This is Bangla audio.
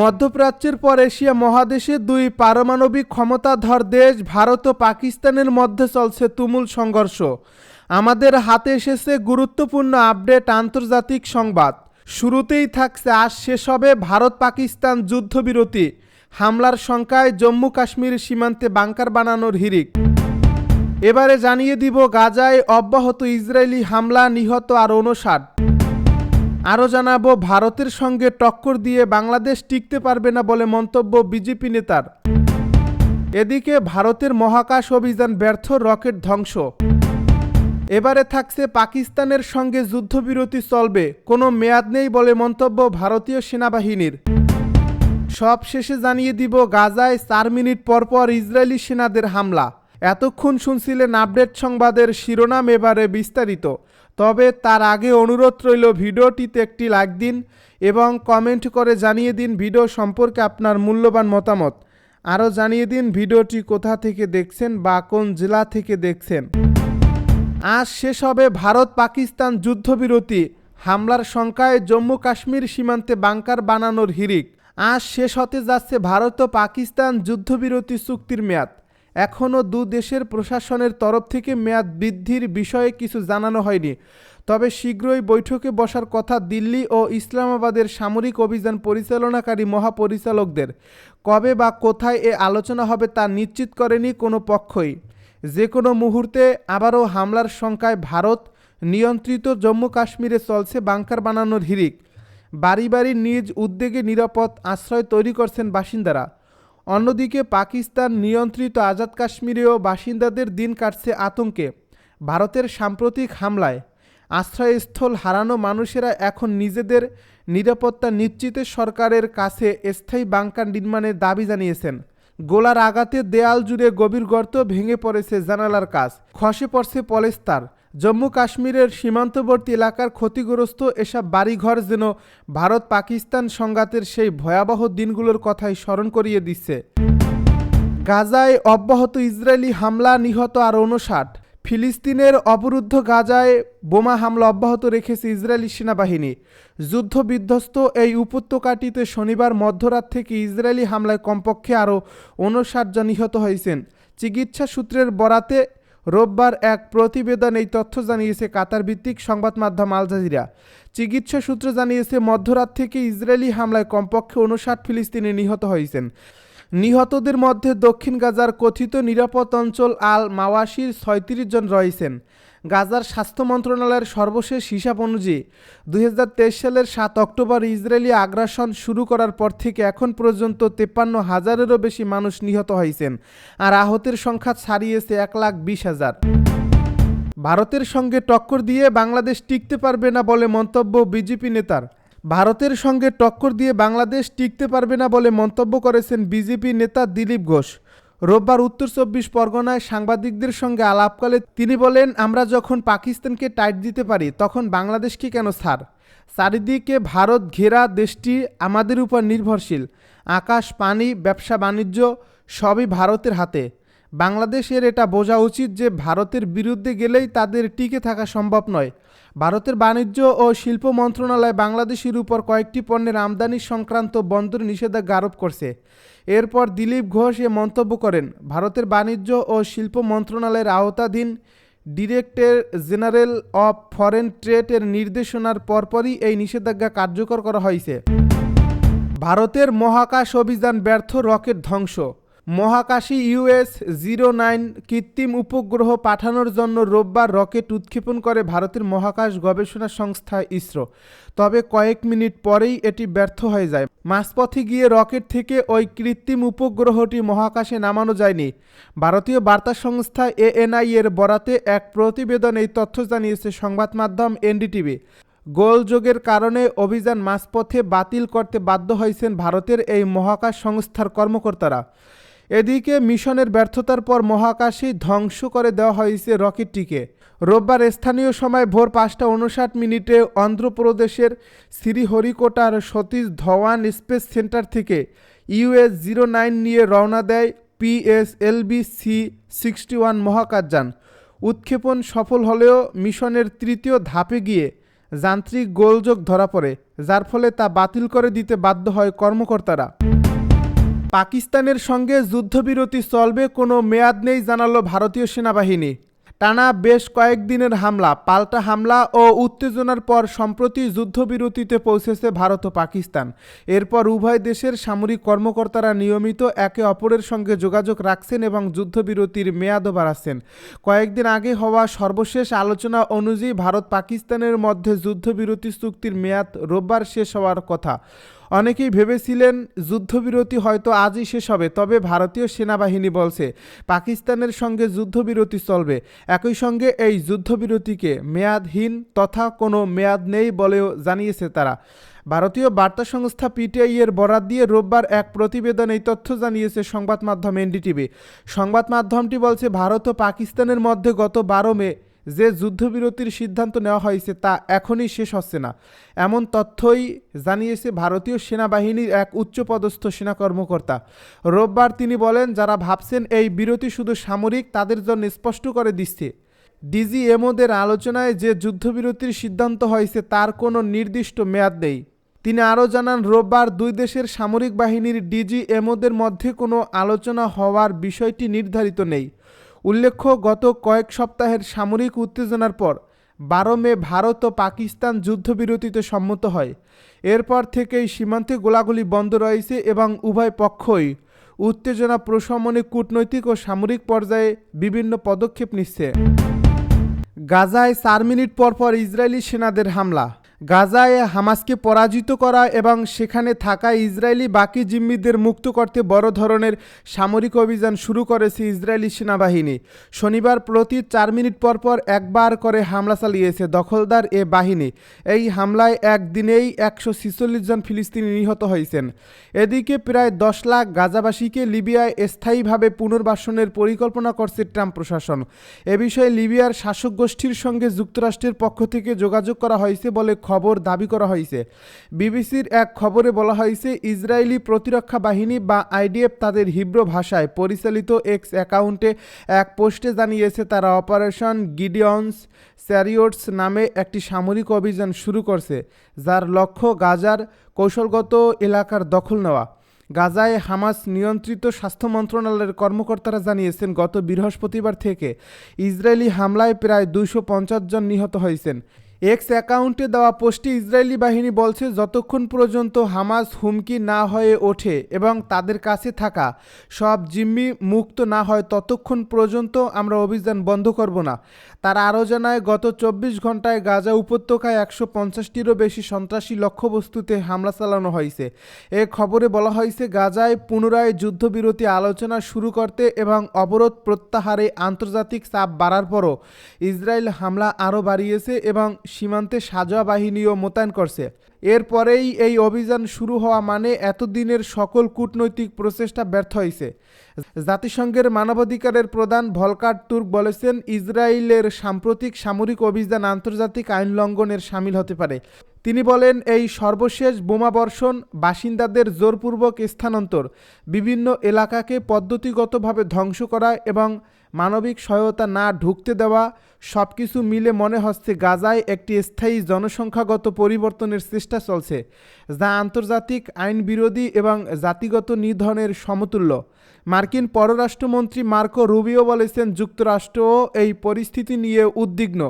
মধ্যপ্রাচ্যের পর এশিয়া মহাদেশে দুই পারমাণবিক ক্ষমতাধর দেশ, ভারত ও পাকিস্তানের মধ্যে চলছে তুমুল সংঘর্ষ। আমাদের হাতে এসেছে গুরুত্বপূর্ণ আপডেট আন্তর্জাতিক সংবাদ। শুরুতেই থাকছে, আজ শেষ হবে ভারত পাকিস্তান যুদ্ধবিরতি। হামলার শঙ্কায় জম্মু কাশ্মীর সীমান্তে বাংকার বানানোর হিরিক এবারে জানিয়ে দিব, গাজায় অব্যাহত ইসরায়েলি হামলা নিহত আর উনষাট আরও জানাব, ভারতের সঙ্গে টক্কর দিয়ে বাংলাদেশ টিকতে পারবে না বলে মন্তব্য বিজেপি নেতার। এদিকে ভারতের মহাকাশ অভিযান ব্যর্থ, রকেট ধ্বংস। এবারে থাকছে পাকিস্তানের সঙ্গে যুদ্ধবিরতি চলবে, কোনো মেয়াদ নেই বলে মন্তব্য ভারতীয় সেনাবাহিনীর। সব শেষে জানিয়ে দিব, গাজায় চার মিনিট পরপর ইসরায়েলি সেনাদের হামলা। এতক্ষণ শুনছিলেন আপডেট সংবাদের শিরোনাম এবারে বিস্তারিত। তবে তার আগে অনুরোধ রইল ভিডিওটিতে একটি লাইক দিন এবং কমেন্ট করে জানিয়ে দিন ভিডিও সম্পর্কে আপনার মূল্যবান মতামত। আরও জানিয়ে দিন ভিডিওটি কোথা থেকে দেখছেন বা কোন জেলা থেকে দেখছেন। আজ শেষ হবে ভারত পাকিস্তান যুদ্ধবিরতি। হামলার শঙ্কায় জম্মু কাশ্মীর সীমান্তে বাংকার বানানোর হিরিক আজ শেষ হতে যাচ্ছে ভারত ও পাকিস্তান যুদ্ধবিরতি চুক্তির মেয়াদ। এখনও দু দেশের প্রশাসনের তরফ থেকে মেয়াদ বৃদ্ধির বিষয়ে কিছু জানানো হয়নি। তবে শীঘ্রই বৈঠকে বসার কথা দিল্লি ও ইসলামাবাদের সামরিক অভিযান পরিচালনাকারী মহাপরিচালকদের। কবে বা কোথায় এ আলোচনা হবে তা নিশ্চিত করেনি কোনো পক্ষই। যে কোনো মুহূর্তে আবারও হামলার সংখ্যায় ভারত নিয়ন্ত্রিত জম্মু কাশ্মীরে চলছে বাংকার বানানোর হিরিক বাড়ি বাড়ি নিজ উদ্যোগে নিরাপদ আশ্রয় তৈরি করছেন বাসিন্দারা। অন্যদিকে পাকিস্তান নিয়ন্ত্রিত আজাদ কাশ্মীরেও বাসিন্দাদের দিন কাটছে আতঙ্কে। ভারতের সাম্প্রতিক হামলায় আশ্রয়স্থল হারানো মানুষেরা এখন নিজেদের নিরাপত্তা নিশ্চিতে সরকারের কাছে স্থায়ী বাংকার নির্মাণের দাবি জানিয়েছেন। গোলার আঘাতে দেয়াল জুড়ে গভীর গর্ত ভেঙে পড়েছে জানালার কাজ। খসে পড়ছে পলেস্তার। জম্মু কাশ্মীরের সীমান্তবর্তী এলাকার ক্ষতিগ্রস্ত এসব বাড়িঘর যেন ভারত পাকিস্তান সংঘাতের সেই ভয়াবহ দিনগুলোর কথাই স্মরণ করিয়ে দিচ্ছে। গাজায় অব্যাহত ইসরায়েলি হামলা নিহত আর উনষাট ফিলিস্তিনের অবরুদ্ধ গাজায় বোমা হামলা অব্যাহত রেখেছে ইসরায়েলি সেনাবাহিনী। যুদ্ধবিধ্বস্ত এই উপত্যকাটিতে শনিবার মধ্যরাত থেকে ইসরায়েলি হামলায় কমপক্ষে আরও উনষাট জন নিহত হয়েছেন। চিকিৎসা সূত্রের বরাতে রোববার এক প্রতিবেদন এই তথ্য জানিয়েছে কাতার ভিত্তিক সংবাদ মাধ্যম আল জাজিরা। চিকিৎসা সূত্র জানিয়েছে, মধ্যরাত থেকে ইসরায়েলি হামলায় কমপক্ষে উনষাট ফিলিস্তিনি নিহত হয়েছেন। নিহতদের মধ্যে দক্ষিণ গাজার কথিত নিরাপদ অঞ্চল আল মাওয়াসির ছয়ত্রিশ জন রয়েছেন। গাজার স্বাস্থ্য মন্ত্রণালয়ের সর্বশেষ হিসাব অনুযায়ী দুই হাজার তেইশ সালের সাত অক্টোবর ইসরায়েলি আগ্রাসন শুরু করার পর থেকে এখন পর্যন্ত তেপ্পান্ন হাজারেরও বেশি মানুষ নিহত হয়েছেন আর আহতের সংখ্যা ছাড়িয়েছে এক লাখ বিশ হাজার। ভারতের সঙ্গে টক্কর দিয়ে বাংলাদেশ টিকতে পারবে না বলে মন্তব্য বিজেপি নেতার। ভারতের সঙ্গে টক্কর দিয়ে বাংলাদেশ টিকতে পারবে না বলে মন্তব্য করেছেন বিজেপি নেতা দিলীপ ঘোষ। রোববার উত্তর চব্বিশ পরগনায় সাংবাদিকদের সঙ্গে আলাপকালে তিনি বলেন, আমরা যখন পাকিস্তানকে টাইট দিতে পারি, তখন বাংলাদেশকে কেন ছাড় চারিদিকে ভারত ঘেরা দেশটি আমাদের উপর নির্ভরশীল। আকাশ, পানি, ব্যবসা, বাণিজ্য সবই ভারতের হাতে। বাংলাদেশের এটা বোঝা উচিত যে ভারতের বিরুদ্ধে গেলেই তাদের টিকে থাকা সম্ভব নয়। ভারতের বাণিজ্য ও শিল্প মন্ত্রণালয় বাংলাদেশের উপর কয়েকটি পণ্যের আমদানি সংক্রান্ত বন্দর নিষেধাজ্ঞা আরোপ করছে। এরপর দিলীপ ঘোষ এ মন্তব্য করেন। ভারতের বাণিজ্য ও শিল্প মন্ত্রণালয়ের আওতাধীন ডিরেক্টর জেনারেল অফ ফরেন ট্রেডের নির্দেশনার পরপরই এই নিষেধাজ্ঞা কার্যকর করা হয়েছে। ভারতের মহাকাশ অভিযান ব্যর্থ, রকেট ধ্বংস। মহাকাশী ইউএস জিরো নাইন কৃত্রিম উপগ্রহ পাঠানোর জন্য রোববার রকেট উৎক্ষেপণ করে ভারতের মহাকাশ গবেষণা সংস্থা ইসরো। তবে কয়েক মিনিট পরেই এটি ব্যর্থ হয়ে যায়। মাঝপথে গিয়ে রকেট থেকে ওই কৃত্রিম উপগ্রহটি মহাকাশে নামানো যায়নি। ভারতীয় বার্তা সংস্থা এএনআই এর বরাতে এক প্রতিবেদন এই তথ্য জানিয়েছে সংবাদ মাধ্যম এনডিটিভি। গোলযোগের কারণে অভিযান মাঝপথে বাতিল করতে বাধ্য হয়েছেন ভারতের এই মহাকাশ সংস্থার কর্মকর্তারা। এদিকে মিশনের ব্যর্থতার পর মহাকাশেই ধ্বংস করে দেওয়া হয়েছে রকেটটিকে। রোববার স্থানীয় সময় ভোর পাঁচটা উনষাট মিনিটে অন্ধ্রপ্রদেশের শ্রীহরিকোটার সতীশ ধওয়ান স্পেস সেন্টার থেকে ইউএস জিরো নাইন নিয়ে রওনা দেয় পিএসএলবি সি সিক্সটি ওয়ান মহাকাশযান। উৎক্ষেপণ সফল হলেও মিশনের তৃতীয় ধাপে গিয়ে যান্ত্রিক গোলযোগ ধরা পড়ে, যার ফলে তা বাতিল করে দিতে বাধ্য হয় কর্মকর্তারা। পাকিস্তানের সঙ্গে যুদ্ধবিরতি চলবে কোনো মেয়াদ নেই জানালো ভারতীয় সেনাবাহিনী। টানা বেশ কয়েকদিনের হামলা, পাল্টা হামলা ও উত্তেজনার পর সম্প্রতি যুদ্ধবিরতিতে পৌঁছেছে ভারত ও পাকিস্তান। এরপর উভয় দেশের সামরিক কর্মকর্তারা নিয়মিত একে অপরের সঙ্গে যোগাযোগ রাখছেন এবং যুদ্ধবিরতির মেয়াদও বাড়াচ্ছেন। কয়েকদিন আগে হওয়া সর্বশেষ আলোচনা অনুযায়ী ভারত পাকিস্তানের মধ্যে যুদ্ধবিরতি চুক্তির মেয়াদ রোববার শেষ হওয়ার কথা। অনেকেই ভেবেছিলেন যুদ্ধবিরতি হয়তো আজই শেষ হবে, তবে ভারতীয় সেনাবাহিনী বলছে পাকিস্তানের সঙ্গে যুদ্ধবিরতি চলবে। একই সঙ্গে এই যুদ্ধবিরতিকে মেয়াদহীন তথা কোনো মেয়াদ নেই বলেও জানিয়েছে তারা। ভারতীয় বার্তা সংস্থা পিটিআই এর বরাত দিয়ে রোববার এক প্রতিবেদন এই তথ্য জানিয়েছে সংবাদ মাধ্যম এনডিটিভি। সংবাদ মাধ্যমটি বলছে, ভারত ও পাকিস্তানের মধ্যে গত বারো মে যে যুদ্ধবিরতির সিদ্ধান্ত নেওয়া হয়েছে তা এখনই শেষ হচ্ছে না। এমন তথ্যই জানিয়েছে ভারতীয় সেনাবাহিনীর এক উচ্চপদস্থ সেনা কর্মকর্তা। রোববার তিনি বলেন, যারা ভাবছেন এই বিরতি শুধু সামরিক, তাদের জন্য স্পষ্ট করে দিচ্ছে। ডিজিএমওদের আলোচনায় যে যুদ্ধবিরতির সিদ্ধান্ত হয়েছে তার কোনো নির্দিষ্ট মেয়াদ নেই। তিনি আরও জানান, রোববার দুই দেশের সামরিক বাহিনীর ডিজিএমওদের মধ্যে কোনো আলোচনা হওয়ার বিষয়টি নির্ধারিত নেই। উল্লেখ্য, গত কয়েক সপ্তাহের সামরিক উত্তেজনার পর বারো মে ভারত ও পাকিস্তান যুদ্ধবিরতিতে সম্মত হয়। এরপর থেকেই সীমান্তে গোলাগুলি বন্ধ রয়েছে এবং উভয় পক্ষই উত্তেজনা প্রশমনে কূটনৈতিক ও সামরিক পর্যায়ে বিভিন্ন পদক্ষেপ নিচ্ছে। গাজায় চার মিনিট পর পর ইসরায়েলি সেনাদের হামলা। গাজায় হামাসকে পরাজিত করা এবং সেখানে থাকা ইসরায়েলি বাকি জিম্মিদের মুক্ত করতে বড় ধরনের সামরিক অভিযান শুরু করেছে ইসরায়েলি সেনাবাহিনী। শনিবার প্রতি চার মিনিট পর পর একবার করে হামলা চালিয়েছে দখলদার এ বাহিনী। এই হামলায় একদিনেই একশো ছিচল্লিশ জন ফিলিস্তিনি নিহত হয়েছেন। এদিকে প্রায় দশ লাখ গাজাবাসীকে লিবিয়ায় স্থায়ীভাবে পুনর্বাসনের পরিকল্পনা করছে ট্রাম্প প্রশাসন। এ বিষয়ে লিবিয়ার শাসক গোষ্ঠীর সঙ্গে যুক্তরাষ্ট্রের পক্ষ থেকে যোগাযোগ করা হয়েছে বলে খবর দাবি করা হয়েছে। বিবিসির এক খবরে বলা হয়েছে, ইসরায়েলি প্রতিরক্ষা বাহিনী বা আইডিএফ তাদের হিব্রু ভাষায় পরিচালিত এক্স অ্যাকাউন্টে এক পোস্টে জানিয়েছে, তারা অপারেশন গিডিয়ন্স স্যারিওটস নামে একটি সামরিক অভিযান শুরু করছে, যার লক্ষ্য গাজার কৌশলগত এলাকার দখল নেওয়া। গাজায় হামাস নিয়ন্ত্রিত স্বাস্থ্য মন্ত্রণালয়ের কর্মকর্তারা জানিয়েছেন, গত বৃহস্পতিবার থেকে ইসরায়েলি হামলায় প্রায় পঞ্চাশ জন নিহত হয়েছেন। এক্স অ্যাকাউন্টে দেওয়া পোস্টে ইসরায়েলি বাহিনী বলছে, যতক্ষণ পর্যন্ত হামাস হুমকি না হয়ে ওঠে এবং তাদের কাছে থাকা সব জিম্মি মুক্ত না হয়, ততক্ষণ পর্যন্ত আমরা অভিযান বন্ধ করব না। তারা আরও জানায়, গত চব্বিশ ঘন্টায় গাজা উপত্যকায় একশো পঞ্চাশটিরও বেশি সন্ত্রাসী লক্ষ্যবস্তুতে হামলা চালানো হয়েছে। এ খবরে বলা হয়েছে, গাজায় পুনরায় যুদ্ধবিরতি আলোচনা শুরু করতে এবং অবরোধ প্রত্যাহারে আন্তর্জাতিক চাপ বাড়ার পরও ইসরায়েল হামলা আরও বাড়িয়েছে এবং সীমান্তে সাজোয়া বাহিনীও মোতায়েন করছে। এরপরেই এই অভিযান শুরু হওয়া মানে এতদিনের সকল কূটনৈতিক প্রচেষ্টা ব্যর্থ হয়েছে জাতিসংঘের মানবাধিকারের প্রধান ভলকার তুর্ক বলেছেন, ইসরায়েলের সাম্প্রতিক সামরিক অভিযান আন্তর্জাতিক আইন লঙ্ঘনের সামিল হতে পারে। তিনি বলেন, এই সর্বশেষ বোমাবর্ষণ বাসিন্দাদের জোরপূর্বক স্থানান্তর, বিভিন্ন এলাকাকে পদ্ধতিগতভাবে ধ্বংস করা এবং মানবিক সহায়তা না ঢুকতে দেওয়া সব কিছু মিলে মনে হচ্ছে গাজায় একটি স্থায়ী জনসংখ্যাগত পরিবর্তনের চেষ্টা চলছে, যা আন্তর্জাতিক আইন বিরোধী এবং জাতিগত নিধনের সমতুল্য। মার্কিন পররাষ্ট্রমন্ত্রী মার্কো রুবিও বলেছেন, যুক্তরাষ্ট্রও এই পরিস্থিতি নিয়ে উদ্বিগ্ন।